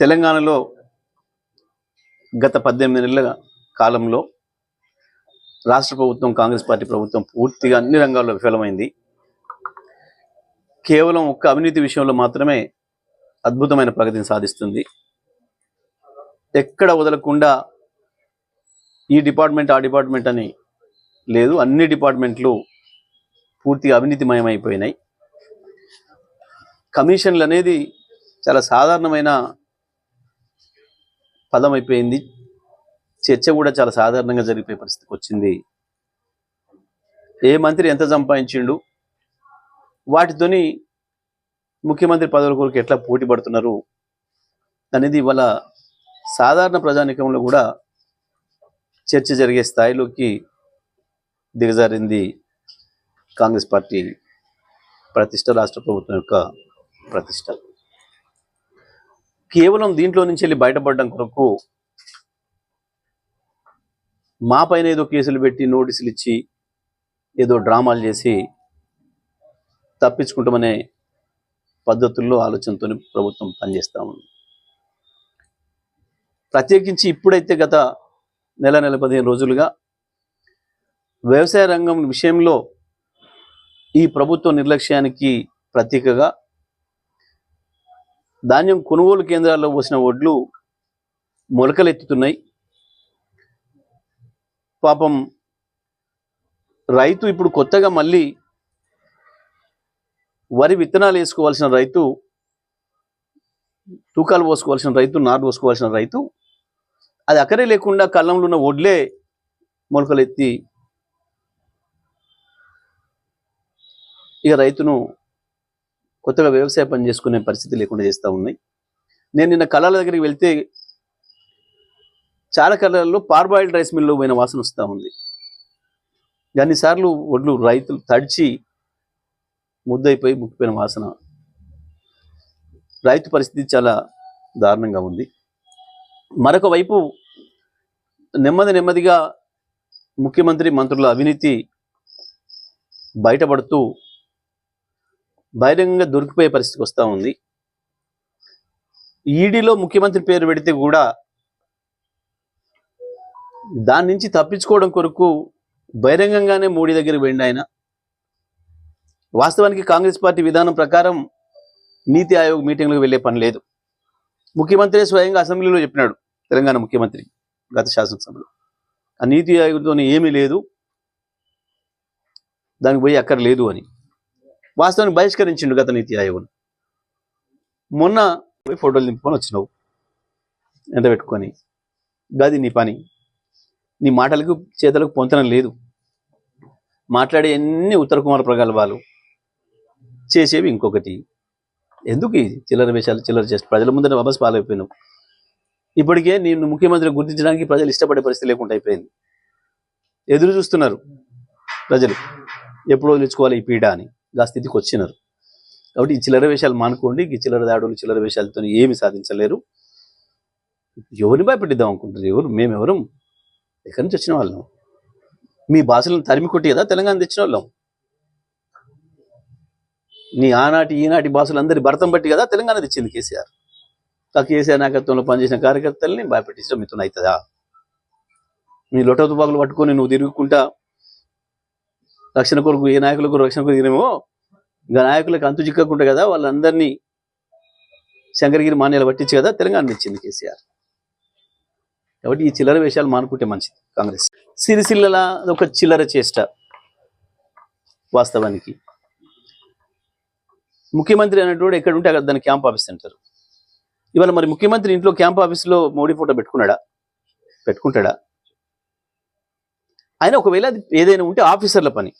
తెలంగాణలో గత పద్దెనిమిది నెలల కాలంలో రాష్ట్ర ప్రభుత్వం కాంగ్రెస్ పార్టీ ప్రభుత్వం పూర్తిగా అన్ని రంగాల్లో విఫలమైంది. కేవలం ఒక్క అవినీతి విషయంలో మాత్రమే అద్భుతమైన ప్రగతిని సాధిస్తుంది. ఎక్కడ వదలకుండా ఈ డిపార్ట్మెంట్ ఆ డిపార్ట్మెంట్ అని లేదు అన్ని డిపార్ట్మెంట్లు పూర్తిగా అవినీతిమయమైపోయినాయి. కమిషన్లు అనేది చాలా సాధారణమైన పదం అయిపోయింది చర్చ కూడా చాలా సాధారణంగా జరిగిపోయే పరిస్థితికి వచ్చింది. ఏ మంత్రి ఎంత సంపాదించిండు? వాటితోని ముఖ్యమంత్రి పదవుల కొరకు ఎట్లా పోటీ పడుతున్నారు? అనేది ఇవాళ సాధారణ ప్రజానికంలో కూడా చర్చ జరిగే స్థాయిలోకి దిగజారింది కాంగ్రెస్ పార్టీ ప్రతిష్ట రాష్ట్ర ప్రభుత్వం యొక్క ప్రతిష్ట. కేవలం దీంట్లో నుంచి వెళ్ళి బయటపడడం కొరకు మా పైన ఏదో కేసులు పెట్టి నోటీసులు ఇచ్చి ఏదో డ్రామాలు చేసి తప్పించుకుంటామనే పద్ధతుల్లో ఆలోచనతో ప్రభుత్వం పనిచేస్తూ ఉంది. ప్రత్యేకించి ఇప్పుడైతే గత నెల నెల పదిహేను రోజులుగా వ్యవసాయ రంగం విషయంలో ఈ ప్రభుత్వ నిర్లక్ష్యానికి ప్రతీకగా ధాన్యం కొనుగోలు కేంద్రాల్లో పోసిన వడ్లు మొలకలెత్తుతున్నాయి. పాపం రైతు ఇప్పుడు కొత్తగా మళ్ళీ వరి విత్తనాలు వేసుకోవాల్సిన రైతు తూకాలు పోసుకోవాల్సిన రైతు నాటు పోసుకోవాల్సిన రైతు అది అక్కడే లేకుండా కళ్ళంలో ఉన్న వడ్లే మొలకలెత్తి ఇక రైతును కొత్తగా వ్యవసాయ పని చేసుకునే పరిస్థితి లేకుండా చేస్తూ ఉన్నాయి. నేను నిన్న కళాల దగ్గరికి వెళ్తే చాలా కళల్లో పార్బాయిల్డ్ రైస్ మిల్లో పోయిన వాసన వస్తూ ఉంది. అన్నిసార్లు ఒడ్లు రైతులు తడిచి ముద్దయిపోయి ముక్కిపోయిన వాసన. రైతు పరిస్థితి చాలా దారుణంగా ఉంది. మరొక వైపు నెమ్మది నెమ్మదిగా ముఖ్యమంత్రి మంత్రుల అవినీతి బయటపడుతూ బహిరంగంగా దొరికిపోయే పరిస్థితికి వస్తూ ఉంది. ఈడీలో ముఖ్యమంత్రి పేరు పెడితే కూడా దాని నుంచి తప్పించుకోవడం కొరకు బహిరంగంగానే మోడీ దగ్గరికి వెళ్ళి ఆయన. వాస్తవానికి కాంగ్రెస్ పార్టీ విధానం ప్రకారం నీతి ఆయోగ్ మీటింగ్లకు వెళ్ళే పని లేదు. ముఖ్యమంత్రి స్వయంగా అసెంబ్లీలో చెప్పినాడు తెలంగాణ ముఖ్యమంత్రి గత శాసనసభలో. ఆ నీతి ఆయోగ్తో ఏమీ లేదు. దానికి పోయి అక్కర్లేదు అని. వాస్తవానికి బహిష్కరించిండు గత నీతి ఆయోగులు. మొన్న పోయి ఫోటోలు దింపుకొని వచ్చినావు. ఎంత పెట్టుకొని. గది నీ పని. నీ మాటలకు చేతలకు పొంతనం లేదు. మాట్లాడే అన్ని ఉత్తర కుమార ప్రగల్భాలు చేసేవి ఇంకొకటి. ఎందుకు ఇది? చిల్లర వేషాలు చిల్లర చేసి ప్రజల ముందర వాపస్ పాలైపోయినావు. ఇప్పటికే నేను ముఖ్యమంత్రి గుర్తించడానికి ప్రజలు ఇష్టపడే పరిస్థితి లేకుండా అయిపోయింది. ఎదురు చూస్తున్నారు ప్రజలు. ఎప్పుడు వదిలించుకోవాలి ఈ పీడ అని. ఆ స్థితికి వచ్చినారు. కాబట్టి ఈ చిల్లర వేషాలు మానుకోండి ఈ చిల్లర దాడులు చిల్లర వేషాలతో ఏమి సాధించలేరు. ఎవరిని భయపెట్టిద్దాం అనుకుంటారు ఎవరు? మేమెవరం? ఎక్కడి నుంచి వచ్చిన వాళ్ళం? మీ భాషలను తరిమి కొట్టి కదా తెలంగాణ తెచ్చిన వాళ్ళం? నీ ఆనాటి ఈనాటి భాషలందరి భరతం బట్టి కదా తెలంగాణ తెచ్చింది కేసీఆర్. ఆ కేసీఆర్ నాయకత్వంలో పనిచేసిన కార్యకర్తల్ని భయపెట్టించడం మీతో అవుతుందా? మీ లొట తుపాకులు పట్టుకొని నువ్వు తిరుగుకుంటా రక్షణ కొరకు ఏ నాయకుల కొరకు రక్షణ కొరకు తినేమో ఇంకా నాయకులకు అంతు చిక్కకుండా కదా వాళ్ళందరినీ శంకరగిరి మాన్యాలు పట్టించి కదా తెలంగాణ ఇచ్చింది కేసీఆర్. కాబట్టి ఈ చిల్లర వేషాలు మానుకుంటే మంచిది కాంగ్రెస్. సిరిసిల్లల ఒక చిల్లర చేష్ట వాస్తవానికి. ముఖ్యమంత్రి అనేటోడు ఎక్కడ ఉంటే అక్కడ దాన్ని క్యాంప్ ఆఫీస్ అంటారు. ఇవాళ మరి ముఖ్యమంత్రి ఇంట్లో క్యాంప్ ఆఫీస్లో మోడీ ఫోటో పెట్టుకున్నాడా? పెట్టుకుంటాడా? అయినా ఒకవేళ అది ఏదైనా ఉంటే ఆఫీసర్ల పని.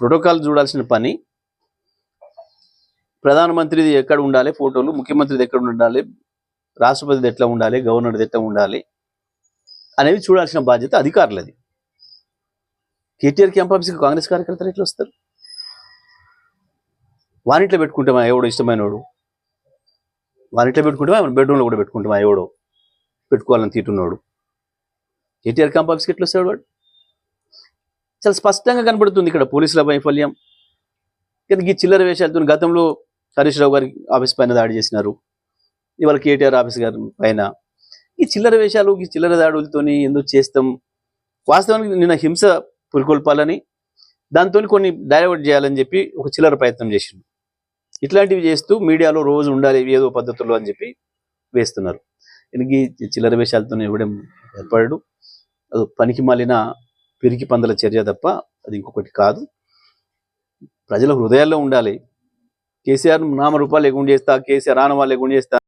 ప్రోటోకాల్ చూడాల్సిన పని. ప్రధానమంత్రిది ఎక్కడ ఉండాలి? ఫోటోలు. ముఖ్యమంత్రిది ఎక్కడ ఉండాలి? రాష్ట్రపతిది ఎట్లా ఉండాలి? గవర్నర్ది ఎట్లా ఉండాలి? అనేవి చూడాల్సిన బాధ్యత అధికారులది. కేటీఆర్ క్యాంప్ ఆఫీస్కి కాంగ్రెస్ కార్యకర్తలు ఎట్లా వస్తారు? వానిట్లో పెట్టుకుంటామా ఎవడో ఇష్టమైనోడు? వానిట్లో పెట్టుకుంటామా? మన బెడ్రూమ్లో కూడా పెట్టుకుంటామా ఎవడో? పెట్టుకోవాలని తీటున్నాడు. కేటీఆర్ క్యాంప్ ఆఫీస్కి ఎట్లా వస్తాడు వాడు? చాలా స్పష్టంగా కనబడుతుంది ఇక్కడ పోలీసుల వైఫల్యం. కానీ ఈ చిల్లర వేషాలతో గతంలో హరీష్ రావు గారి ఆఫీస్ పైన దాడి చేసినారు. ఇవాళ కేటీఆర్ ఆఫీస్ గారి పైన. ఈ చిల్లర వేషాలు ఈ చిల్లర దాడులతోని ఎందుకు చేస్తాం? వాస్తవానికి నిన్న హింస పురికొల్పాలని దాంతో కొన్ని డైవర్ట్ చేయాలని చెప్పి ఒక చిల్లర ప్రయత్నం చేసిండు. ఇట్లాంటివి చేస్తూ మీడియాలో రోజు ఉండాలి ఏదో పద్ధతుల్లో అని చెప్పి వేస్తున్నారు. ఈ చిల్లర వేషాలతో ఇవ్వడం ఏర్పడడు. అది పనికి మాలిన పిరికి పందల చర్య తప్ప అది ఇంకొకటి కాదు. ప్రజల హృదయాల్లో ఉండాలి. కేసీఆర్ నామరూపాలు లేకుండా చేస్తా కేసీఆర్ ఆనవాళ్ళు లేకుండా చేస్తా